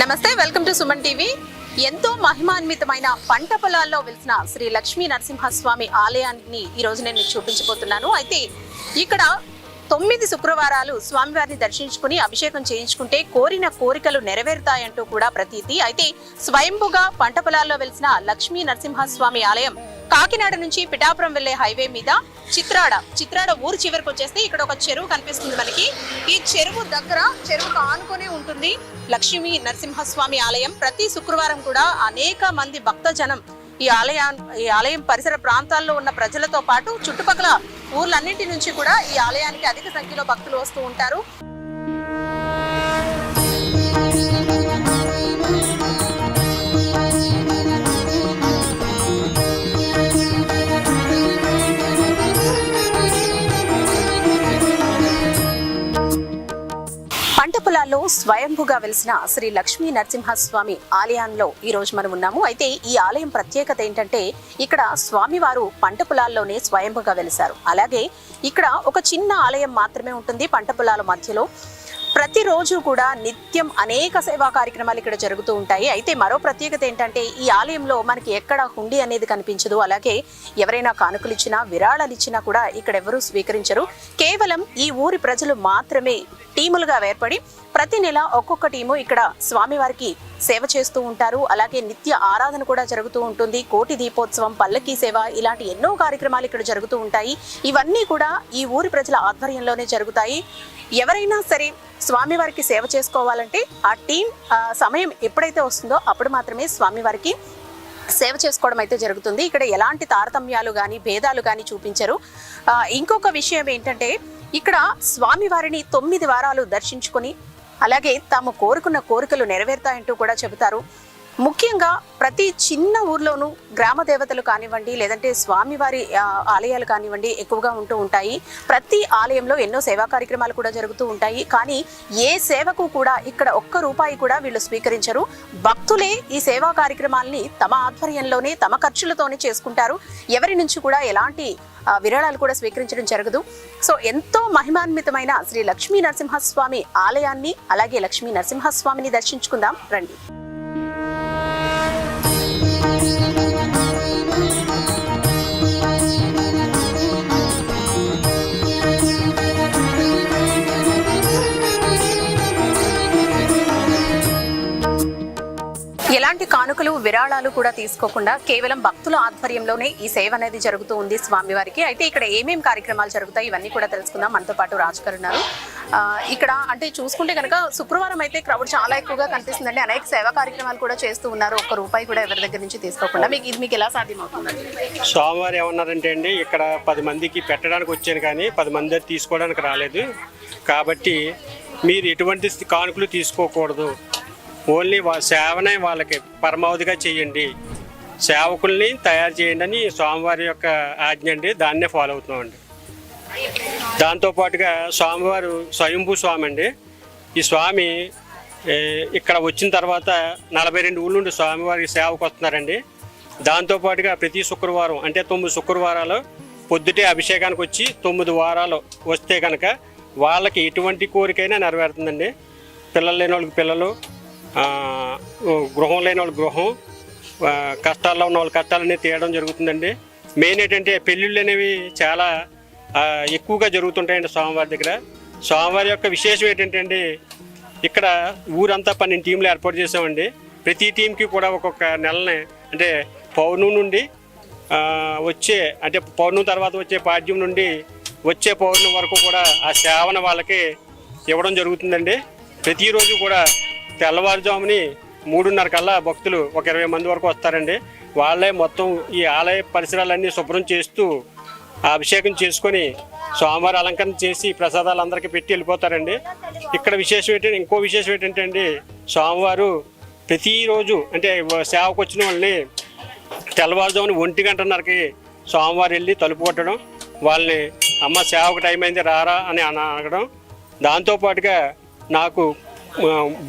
నమస్తే welcome to Suman TV. ఎంతో మహిమాన్వితమైన పంట పొలాల్లో వెలిసిన శ్రీ లక్ష్మీ నరసింహస్వామి ఆలయాన్ని ఈ రోజు నేను మీకు చూపించబోతున్నాను. అయితే ఇక్కడ తొమ్మిది శుక్రవారాలు స్వామివారిని దర్శించుకుని అభిషేకం చేయించుకుంటే కోరిన కోరికలు నెరవేరుతాయంటూ కూడా ప్రతీతి. అయితే స్వయంభుగా పంట పొలాల్లో వెలిసిన లక్ష్మీ నరసింహస్వామి ఆలయం కాకినాడ నుంచి పిఠాపురం వెళ్ళే హైవే మీద చిత్రాడ చిత్రాడ ఊరు చివరికి వచ్చేస్తే ఇక్కడ ఒక చెరువు కనిపిస్తుంది మనకి. ఈ చెరువు దగ్గర చెరువుకు ఆనుకొని ఉంటుంది లక్ష్మీ నరసింహస్వామి ఆలయం. ప్రతి శుక్రవారం కూడా అనేక మంది భక్త జనం ఈ ఆలయా ఈ ఆలయం పరిసర ప్రాంతాల్లో ఉన్న ప్రజలతో పాటు చుట్టుపక్కల ఊర్లన్నింటి నుంచి కూడా ఈ ఆలయానికి అధిక సంఖ్యలో భక్తులు వస్తూ ఉంటారు. స్వయంభుగా వెలిసిన శ్రీ లక్ష్మీ నరసింహస్వామి ఆలయంలో ఈ రోజు మనం ఉన్నాము. అయితే ఈ ఆలయం ప్రత్యేకత ఏంటంటే ఇక్కడ స్వామివారు పంట పొలాల్లోనే స్వయంభుగా వెలిశారు. అలాగే ఇక్కడ ఒక చిన్న ఆలయం మాత్రమే ఉంటుంది పంట పొలాల మధ్యలో. ప్రతిరోజు కూడా నిత్యం అనేక సేవా కార్యక్రమాలు ఇక్కడ జరుగుతూ ఉంటాయి. అయితే మరో ప్రత్యేకత ఏంటంటే ఈ ఆలయంలో మనకి ఎక్కడ హుండీ అనేది కనిపించదు. అలాగే ఎవరైనా కానుకలు ఇచ్చినా విరాళాలు ఇచ్చినా కూడా ఇక్కడ ఎవరూ స్వీకరించరు. కేవలం ఈ ఊరి ప్రజలు మాత్రమే టీములుగా ఏర్పడి ప్రతి నెల ఒక్కొక్క టీము ఇక్కడ స్వామివారికి సేవ చేస్తూ ఉంటారు. అలాగే నిత్య ఆరాధన కూడా జరుగుతూ ఉంటుంది. కోటి దీపోత్సవం పల్లకీ సేవ ఇలాంటి ఎన్నో కార్యక్రమాలు ఇక్కడ జరుగుతూ ఉంటాయి. ఇవన్నీ కూడా ఈ ఊరి ప్రజల ఆధ్వర్యంలోనే జరుగుతాయి. ఎవరైనా సరే స్వామివారికి సేవ చేసుకోవాలంటే ఆ టీం సమయం ఎప్పుడైతే వస్తుందో అప్పుడు మాత్రమే స్వామివారికి సేవ చేసుకోవడం అయితే జరుగుతుంది. ఇక్కడ ఎలాంటి తారతమ్యాలు కానీ భేదాలు కానీ చూపించరు. ఇంకొక విషయం ఏంటంటే ఇక్కడ స్వామివారిని తొమ్మిది వారాలు దర్శించుకొని అలాగే తాము కోరుకున్న కోరికలు నెరవేరుతాయంటూ కూడా చెబుతారు. ముఖ్యంగా ప్రతి చిన్న ఊర్లోనూ గ్రామ దేవతలు కానివ్వండి లేదంటే స్వామివారి ఆలయాలు కానివ్వండి ఎక్కువగా ఉంటూ ఉంటాయి. ప్రతి ఆలయంలో ఎన్నో సేవా కార్యక్రమాలు కూడా జరుగుతూ ఉంటాయి. కానీ ఏ సేవకు కూడా ఇక్కడ ఒక్క రూపాయి కూడా వీళ్ళు స్వీకరించరు. భక్తులే ఈ సేవా కార్యక్రమాల్ని తమ ఆధ్వర్యంలోనే తమ ఖర్చులతోనే చేసుకుంటారు. ఎవరి నుంచి కూడా ఎలాంటి విరాళాలు కూడా స్వీకరించడం జరగదు. సో ఎంతో మహిమాన్వితమైన శ్రీ లక్ష్మీ నరసింహస్వామి ఆలయాన్ని అలాగే లక్ష్మీ నరసింహస్వామిని దర్శించుకుందాం. రండి. ఎలాంటి కానుకలు విరాళాలు కూడా తీసుకోకుండా కేవలం భక్తుల ఆధ్వర్యంలోనే ఈ సేవ అనేది జరుగుతూ ఉంది స్వామివారికి. అయితే ఇక్కడ ఏమేమి కార్యక్రమాలు జరుగుతాయి? ఇవన్నీ కూడా తెలుసుకుందాం. మనతో పాటు రాజు గారు ఉన్నారు ఇక్కడ అంటే చూసుకుంటే కనుక శుక్రవారం అయితే క్రౌడ్ చాలా ఎక్కువగా కనిపిస్తుందండి. అనేక సేవా కార్యక్రమాలు కూడా చేస్తూ ఉన్నారు. ఒక్క రూపాయి కూడా ఎవరి దగ్గర నుంచి తీసుకోకుండా. మీకు ఇది మీకు ఎలా సాధ్యమవుతుందండి? సోమవారం ఏమన్నారంటే అండి ఇక్కడ పది మందికి పెట్టడానికి వచ్చాను కానీ పది మంది తీసుకోవడానికి రాలేదు. కాబట్టి మీరు ఎటువంటి కానుకలు తీసుకోకూడదు. ఓన్లీ వా సేవనే వాళ్ళకి పరమావధిగా చేయండి. సేవకుల్ని తయారు చేయండి అని స్వామివారి యొక్క ఆజ్ఞ అండి. దాన్నే ఫాలో అవుతున్నామండి. దాంతోపాటుగా స్వామివారు స్వయంభూ స్వామి అండి. ఈ స్వామి ఇక్కడ వచ్చిన తర్వాత నలభై రెండు ఊళ్ళ నుండి స్వామివారి సేవకు వస్తున్నారండి. దాంతోపాటుగా ప్రతి శుక్రవారం అంటే తొమ్మిది శుక్రవారాలు పొద్దుటే అభిషేకానికి వచ్చి తొమ్మిది వారాలు వస్తే కనుక వాళ్ళకి ఎటువంటి కోరికైనా నెరవేరుతుందండి. పిల్లలు లేని వాళ్ళకి పిల్లలు గృహం లేని వాళ్ళ గృహం కష్టాల్లో ఉన్న వాళ్ళ కష్టాలన్నీ తీయడం జరుగుతుందండి. మెయిన్ ఏంటంటే పెళ్ళిళ్ళు అనేవి చాలా ఎక్కువగా జరుగుతుంటాయండి స్వామివారి దగ్గర. స్వామివారి యొక్క విశేషం ఏంటంటే అండి ఇక్కడ ఊరంతా పన్నెండు టీంలు ఏర్పాటు చేసామండి ప్రతి టీంకి కూడా ఒక్కొక్క నెలని అంటే పౌర్ణమి నుండి వచ్చే అంటే పౌర్ణమి తర్వాత వచ్చే పాడ్యం నుండి వచ్చే పౌర్ణమి వరకు కూడా ఆ సేవన వాళ్ళకి ఇవ్వడం జరుగుతుందండి. ప్రతిరోజు కూడా తెల్లవారుజాముని మూడున్నర కల్లా భక్తులు ఒక ఇరవై మంది వరకు వస్తారండి. వాళ్ళే మొత్తం ఈ ఆలయ పరిసరాలన్నీ శుభ్రం చేస్తూ అభిషేకం చేసుకొని స్వామివారి అలంకరణ చేసి ప్రసాదాలు అందరికీ పెట్టి వెళ్ళిపోతారండి. ఇక్కడ విశేషం ఏంటంటే ఇంకో విశేషం ఏంటంటే అండి స్వామివారు ప్రతిరోజు అంటే సేవకు వచ్చిన వాళ్ళని తెల్లవారుజామున ఒంటి గంటన్నరకి స్వామివారు వెళ్ళి తలుపు కొట్టడం వాళ్ళని అమ్మ సేవకు టైం అయింది రారా అని అన- దాంతోపాటుగా నాకు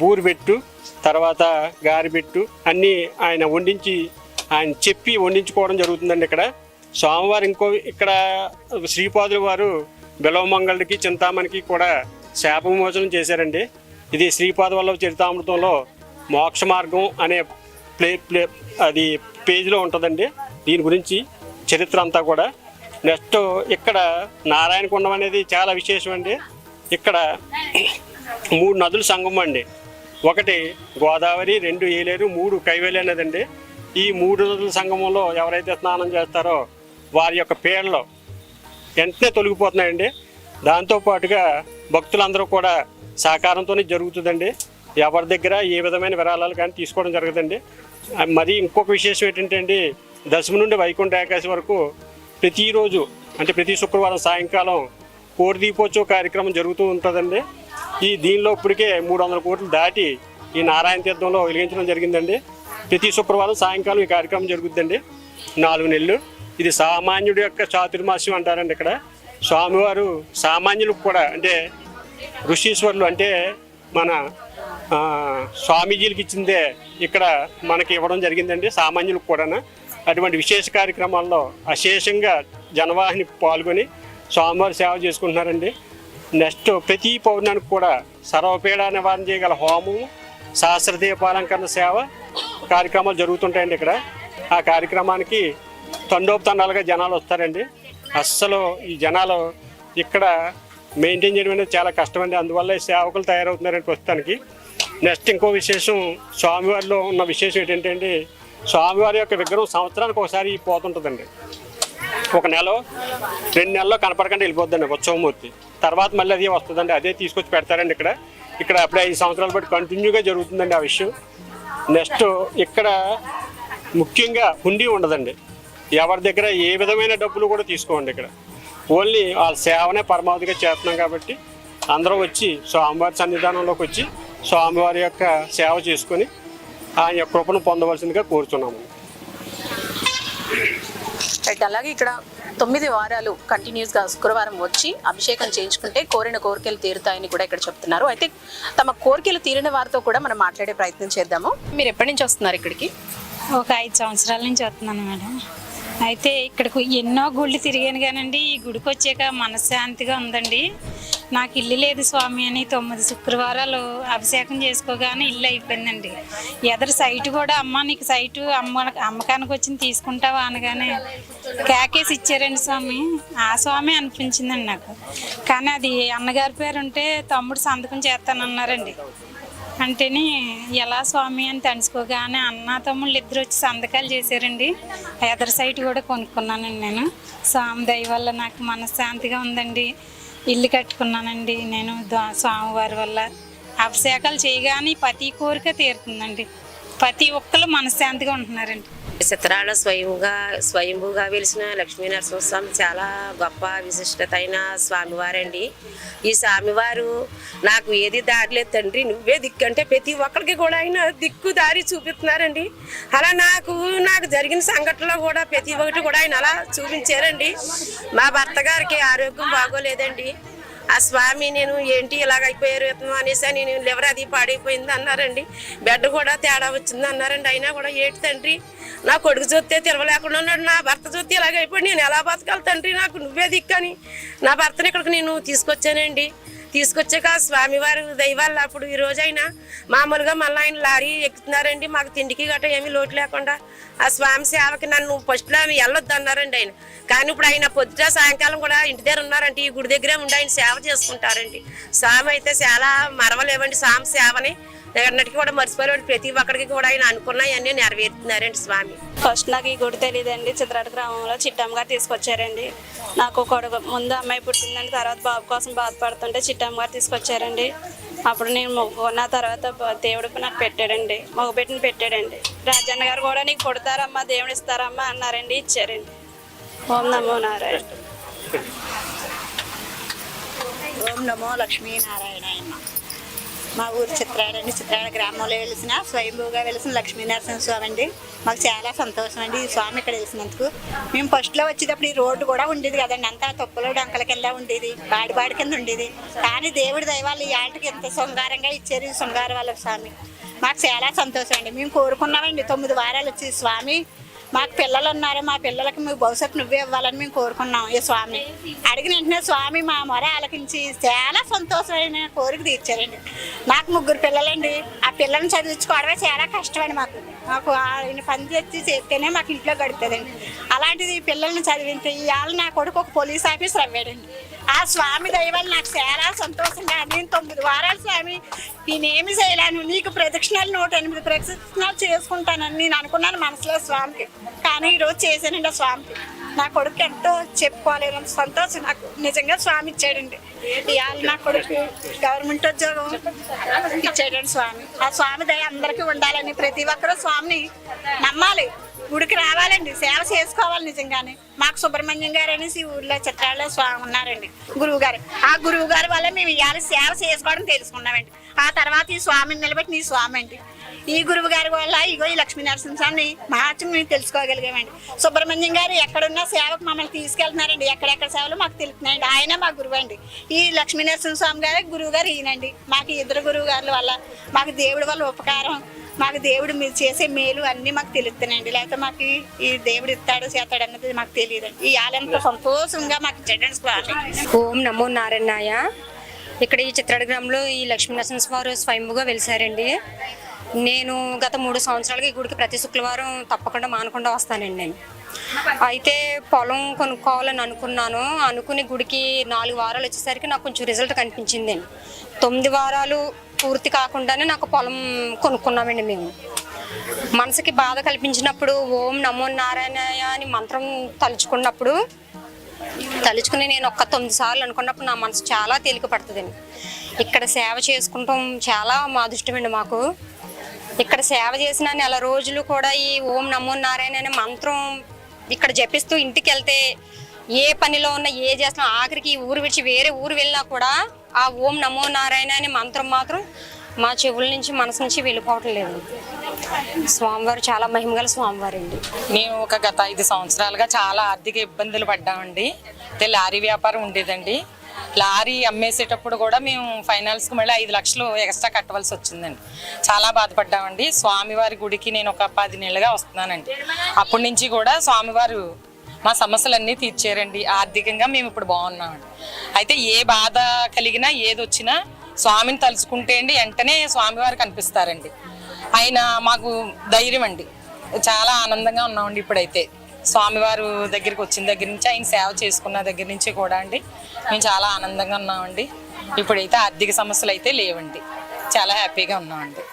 బూరిబెట్టు తర్వాత గారిబెట్టు అన్నీ ఆయన వండించి ఆయన చెప్పి వండించుకోవడం జరుగుతుందండి ఇక్కడ. స్వామివారు ఇంకో ఇక్కడ శ్రీపాదులు వారు బిలవమంగళుడికి చింతామణికి కూడా శాపమోచనం చేశారండి. ఇది శ్రీపాద వల్లభ చరితామృతంలో మోక్ష మార్గం అనే ప్లే ప్లే అది పేజీలో ఉంటుందండి. దీని గురించి చరిత్ర అంతా కూడా. నెక్స్ట్ ఇక్కడ నారాయణ కుండం అనేది చాలా విశేషం అండి ఇక్కడ మూడు నదులు సంగమం అండి. ఒకటి గోదావరి రెండు ఏలేరు మూడు కైవేలి అనేదండి. ఈ మూడు నదుల సంగమంలో ఎవరైతే స్నానం చేస్తారో వారి యొక్క పేర్లు వెంటనే తొలగిపోతున్నాయండి. దాంతోపాటుగా భక్తులందరూ కూడా సహకారంతోనే జరుగుతుందండి. ఎవరి దగ్గర ఏ విధమైన విరాళాలు కానీ తీసుకోవడం జరగదండి. మరి ఇంకొక విశేషం ఏంటంటే అండి దశమి నుండి వైకుంఠ ఏకాశి వరకు ప్రతిరోజు అంటే ప్రతి శుక్రవారం సాయంకాలం కోటి దీపోత్సవ కార్యక్రమం జరుగుతూ ఉంటుందండి. ఈ దీనిలో ఇప్పటికే మూడు వందల కోట్లు దాటి ఈ నారాయణ తీర్థంలో వెలిగించడం జరిగిందండి. ప్రతి శుక్రవారం సాయంకాలం ఈ కార్యక్రమం జరుగుద్దండి. నాలుగు నెలలు. ఇది సామాన్యుడి యొక్క చాతుర్మాస్యం అంటారండి ఇక్కడ. స్వామివారు సామాన్యులకు కూడా అంటే ఋషీశ్వరులు అంటే మన స్వామీజీలకు ఇచ్చిందే ఇక్కడ మనకి ఇవ్వడం జరిగిందండి సామాన్యులకు కూడా అటువంటి విశేష కార్యక్రమాల్లో అశేషంగా జనవాహిని పాల్గొని స్వామివారి సేవ చేసుకుంటున్నారండి. నెక్స్ట్ ప్రతి పౌర్ణానికి కూడా సర్వపీడ నివారణ చేయగల హోమం సహస్రదీపాలంకరణ సేవ కార్యక్రమాలు జరుగుతుంటాయండి ఇక్కడ. ఆ కార్యక్రమానికి తండోపతండాలుగా జనాలు వస్తారండి. అస్సలు ఈ జనాలు ఇక్కడ మెయింటైన్ చేయడం అనేది చాలా కష్టమండి. అందువల్ల ఈ సేవకులు తయారవుతున్నారండి ప్రస్తుతానికి. నెక్స్ట్ ఇంకో విశేషం స్వామివారిలో ఉన్న విశేషం ఏంటంటే అండి స్వామివారి యొక్క విగ్రహం సంవత్సరానికి ఒకసారి పోతుంటుందండి. ఒక నెల రెండు నెలల్లో కనపడకుండా వెళ్ళిపోద్దండి ఉత్సవమూర్తి తర్వాత మళ్ళీ అదే వస్తుందండి అదే తీసుకొచ్చి పెడతారండి ఇక్కడ. ఇక్కడ అప్పుడే ఐదు సంవత్సరాలు బట్టి కంటిన్యూగా జరుగుతుందండి ఆ విషయం. నెక్స్ట్ ఇక్కడ ముఖ్యంగా హుండీ ఉండదండి. ఎవరి దగ్గర ఏ విధమైన డబ్బులు కూడా తీసుకోండి ఇక్కడ. ఓన్లీ వాళ్ళ సేవనే పరమావధిగా చేస్తున్నాం కాబట్టి అందరూ వచ్చి స్వామివారి సన్నిధానంలోకి వచ్చి స్వామివారి యొక్క సేవ చేసుకొని ఆయన కృపను పొందవలసిందిగా కోరుతున్నాము రైట్ అలాగే ఇక్కడ తొమ్మిది వారాలు కంటిన్యూస్గా శుక్రవారం వచ్చి అభిషేకం చేయించుకుంటే కోరిన కోరికలు తీరుతాయని కూడా ఇక్కడ చెప్తున్నారు. అయితే తమ కోరికలు తీరిన వారితో కూడా మనం మాట్లాడే ప్రయత్నం చేద్దాము. మీరు ఎప్పటి నుంచి వస్తున్నారు ఇక్కడికి? ఒక ఐదు సంవత్సరాల నుంచి వస్తున్నాను మేడం. అయితే ఇక్కడికి ఎన్నో గుళ్ళు తిరిగాను కానండి. ఈ గుడికి వచ్చాక మనశ్శాంతిగా ఉందండి. నాకు ఇల్లు లేదు స్వామి అని తొమ్మిది శుక్రవారాలు అభిషేకం చేసుకోగానే ఇల్లు అయిపోయిందండి. ఎదరు సైటు కూడా అమ్మ నీకు సైటు అమ్మ అమ్మకానికి వచ్చింది తీసుకుంటావా? అనగానే కేకేసి ఇచ్చారండి స్వామి. ఆ స్వామి అనిపించిందండి నాకు. కానీ అది అన్నగారి పేరు ఉంటే తమ్ముడు సంతకం చేస్తానన్నారండి. అంటేనే ఎలా స్వామి అని తెలుసుకోగానే అన్న తమ్ముళ్ళు ఇద్దరు వచ్చి సంతకాలు చేశారండి. ఎదర్ సైట్ కూడా కొనుక్కున్నానండి నేను. స్వామి దయ వల్ల నాకు మనశ్శాంతిగా ఉందండి. ఇల్లు కట్టుకున్నానండి నేను దా- స్వామివారి వల్ల. అభిషేకాలు చేయగానే ప్రతి కోరిక తీరుతుందండి. ప్రతి ఒక్కరు మనశ్శాంతిగా ఉంటున్నారండి. చిత్రాల స్వయంగా స్వయంభూగా వెలిసిన లక్ష్మీ నరసింహస్వామి చాలా గొప్ప విశిష్టతైన స్వామివారండి. ఈ స్వామివారు నాకు ఏది దారి లేదు తండ్రి నువ్వే దిక్కు అంటే ప్రతి ఒక్కరికి కూడా ఆయన దిక్కు దారి చూపిస్తున్నారండి. అలా నాకు నాకు జరిగిన సంఘటనలో కూడా ప్రతి ఒక్కటి కూడా ఆయన అలా చూపించారండి. మా భర్త గారికి ఆరోగ్యం బాగోలేదండి. ఆ స్వామి నేను ఏంటి ఇలాగ అయిపోయారు అనేసి నేను లివర్ అది పాడైపోయింది అన్నారండి. బెడ్ కూడా తేడా వచ్చింది అన్నారండి. అయినా కూడా ఏటి తండ్రి నా కొడుకు చూస్తే తెలవలేకుండా ఉన్నాడు. నా భర్త చూస్తే ఇలాగ అయిపోయి నేను ఎలా బతకాలి తండ్రి? నాకు నువ్వే దిక్కని నా భర్తను ఇక్కడికి నేను తీసుకొచ్చానండి. తీసుకొచ్చాక స్వామివారి దైవాలు అప్పుడు ఈ రోజైనా మామూలుగా మళ్ళీ ఆయన లారీ ఎక్కుతున్నారండి. మాకు తిండికి గట్ట ఏమీ లోటు లేకుండా ఆ స్వామి సేవకి నన్ను ఫస్ట్లో వెళ్ళొద్దు అన్నారండి ఆయన. కానీ ఇప్పుడు ఆయన పొద్దుట సాయంకాలం కూడా ఇంటి దగ్గర ఉన్నారంటే ఈ గుడి దగ్గరే ఉండి ఆయన సేవ చేసుకుంటారండి. స్వామి అయితే చాలా మరవలేవండి. స్వామి సేవని ఎన్నటికీ కూడా మర్చిపోలేడు. ప్రతి ఒక్కడికి కూడా ఆయన అనుకున్నాయన్నీ నెరవేరుతున్నారండి స్వామి. ఫస్ట్ నాకు ఈ గుడి తెలియదండి చిత్రాట గ్రామంలో చిట్టమ్మ గారు తీసుకొచ్చారండి. నాకు కొడుకు ముందు అమ్మాయి పుట్టిందండి. తర్వాత బాబు కోసం బాధపడుతుంటే చిట్టమ్మ గారు తీసుకొచ్చారండి. అప్పుడు నేను మొక్కుకున్న తర్వాత బ- దేవుడు నాకు పెట్టాడండి. మగబెట్టిన పెట్టాడండి. రాజన్న గారు కూడా నీకు కొడతారమ్మా దేవుడు ఇస్తారమ్మా అన్నారండి ఇచ్చారండి. ఓం నమో నారాయణ. ఓం నమో లక్ష్మీనారాయణ మా ఊరు చిత్రాడండి చిత్రాడ గ్రామంలో వెలిసిన స్వయంభూగా వెలిసిన లక్ష్మీనరసింహ స్వామి అండి. మాకు చాలా సంతోషం అండి ఈ స్వామి ఇక్కడ వెలిసినందుకు. మేము ఫస్ట్లో వచ్చేటప్పుడు ఈ రోడ్డు కూడా ఉండేది కదండి. అంతా తొక్కలో డొంకల కింద ఉండేది బాడిబాడి కింద ఉండేది. కానీ దేవుడి దైవాలు ఈ ఆటకి ఎంత శృంగారంగా ఇచ్చారు ఈ శృంగార వాళ్ళ స్వామి. మాకు చాలా సంతోషం అండి. మేము కోరుకున్నామండి తొమ్మిది వారాలు వచ్చి స్వామి మాకు పిల్లలు ఉన్నారు మా పిల్లలకి మీ భవిష్యత్తు నువ్వే ఇవ్వాలని మేము కోరుకున్నాం. ఈ స్వామి? అడిగిన వెంటనే స్వామి మా మొర ఆలకించి చాలా సంతోషమైన కోరిక తీర్చారండి. నాకు ముగ్గురు పిల్లలండి. ఆ పిల్లల్ని చదివించుకోవడమే చాలా కష్టమండి మాకు. మాకు ఆయన పని తెచ్చి చేస్తేనే మాకు ఇంట్లో గడుపుతుందండి. అలాంటిది పిల్లల్ని చదివించి ఇవాళ నా కొడుకు ఒక పోలీస్ ఆఫీసర్ అవ్వాడండి. ఆ స్వామి దయవల్ల నాకు చాలా సంతోషంగా నేను తొమ్మిది వారాలు స్వామి నేనేమి చేయలేను. నీకు ప్రదక్షిణాలు నూట ఎనిమిది ప్రదక్షిణాలు చేసుకుంటానని నేను అనుకున్నాను మనసులో స్వామికి. కానీ ఈరోజు చేశానండి ఆ స్వామికి. నా కొడుకు ఎంతో చెప్పుకోలేను సంతోషం నాకు. నిజంగా స్వామి ఇచ్చాడండి. ఇవాళ నా కొడుకు గవర్నమెంట్ ఉద్యోగం ఇచ్చాడండి స్వామి. ఆ స్వామి దయ అందరికీ ఉండాలని ప్రతి ఒక్కరూ స్వామిని నమ్మాలి. గుడికి రావాలండి. సేవ చేసుకోవాలి నిజంగానే. మాకు సుబ్రహ్మణ్యం గారు అనేసి ఊర్లో చిత్రాల్లో స్వామి ఉన్నారండి గురువు గారు ఆ గురువు గారి వల్ల మేము ఇవాళ సేవ చేసుకోవడం తెలుసుకున్నామండి. ఆ తర్వాత ఈ స్వామిని నిలబెట్టి నీ స్వామి అండి ఈ గురువు గారి వల్ల ఇగో ఈ లక్ష్మీ నరసింహస్వామిని మహాత్యం మేము తెలుసుకోగలిగామండి. సుబ్రహ్మణ్యం గారు ఎక్కడున్నా సేవకు మమ్మల్ని తీసుకెళ్తున్నారండి. ఎక్కడెక్కడ సేవలు మాకు తెలుపుతున్నాయండి. ఆయన మా గురువు అండి ఈ లక్ష్మీ నరసింహస్వామి గారు గురువు గారు ఈయనండి. మాకు ఇద్దరు గురువు గారి వల్ల మాకు దేవుడి వల్ల ఉపకారం మాకు దేవుడు మీరు చేసే మేలు అన్నీ మాకు తెలుస్తున్నాయండి లేకపోతే మాకు ఈ- దేవుడు ఇస్తాడు చేస్తాడు అన్నది మాకు తెలియదండి. ఈ ఆలయంతో సంతోషంగా మాకు స్వామి ఓం నమో నారాయణాయ. ఇక్కడ ఈ చిత్రాడ గ్రామంలో ఈ లక్ష్మీనరసింహ స్వామి స్వయంభుగా వెలిసారండి. నేను గత మూడు సంవత్సరాలుగా ఈ గుడికి ప్రతి శుక్రవారం తప్పకుండా మానకుండా వస్తానండి నేను. అయితే పొలం కొనుక్కోవాలని అనుకున్నాను. అనుకుని గుడికి నాలుగు వారాలు వచ్చేసరికి నాకు కొంచెం రిజల్ట్ కనిపించింది. తొమ్మిది వారాలు పూర్తి కాకుండానే నాకు పొలం కొనుక్కున్నామండి మేము. మనసుకి బాధ కల్పించినప్పుడు ఓం నమో నారాయణ అని మంత్రం తలుచుకున్నప్పుడు తలుచుకుని నేను ఒక్క తొమ్మిది సార్లు అనుకున్నప్పుడు నా మనసు చాలా తేలిక పడుతుందండి. ఇక్కడ సేవ చేసుకుంటాం చాలా మా అదృష్టమండి మాకు. ఇక్కడ సేవ చేసిన నెల రోజులు కూడా ఈ ఓం నమో నారాయణ అనే మంత్రం ఇక్కడ జపిస్తూ ఇంటికి వెళ్తే ఏ పనిలో ఉన్నా ఏ చేస్తున్నా ఆఖరికి ఈ ఊరు విడిచి వేరే ఊరు వెళ్ళినా కూడా ఆ ఓం నమో నారాయణ అనే మంత్రం మాత్రం మా చెవుల నుంచి మనసు నుంచి వెళ్ళిపోవటం లేదు. స్వామివారు చాలా మహిమగల స్వామివారు అండి మేము ఒక గత ఐదు సంవత్సరాలుగా చాలా ఆర్థిక ఇబ్బందులు పడ్డామండి. అయితే లారీ వ్యాపారం ఉండేదండి. లారీ అమ్మేసేటప్పుడు కూడా మేము ఫైనాన్స్కి మళ్ళీ ఐదు లక్షలు ఎక్స్ట్రా కట్టవలసి వచ్చిందండి. చాలా బాధపడ్డామండి. స్వామివారి గుడికి నేను ఒక పది నెలలుగా వస్తున్నానండి. అప్పటి నుంచి కూడా స్వామివారు మా సమస్యలన్నీ తీర్చారండి. ఆర్థికంగా మేము ఇప్పుడు బాగున్నామండి అయితే ఏ బాధ కలిగినా ఏది వచ్చినా స్వామిని తలుచుకుంటే అండి వెంటనే స్వామివారు కనిపిస్తారండి. ఆయన మాకు ధైర్యం అండి. చాలా ఆనందంగా ఉన్నామండి ఇప్పుడైతే. స్వామివారు దగ్గరికి వచ్చిన దగ్గర నుంచి ఆయన సేవ చేసుకున్న దగ్గర నుంచి కూడా అండి మేము చాలా ఆనందంగా ఉన్నామండి. ఇప్పుడైతే ఆర్థిక సమస్యలు అయితే లేవండి. చాలా హ్యాపీగా ఉన్నామండి.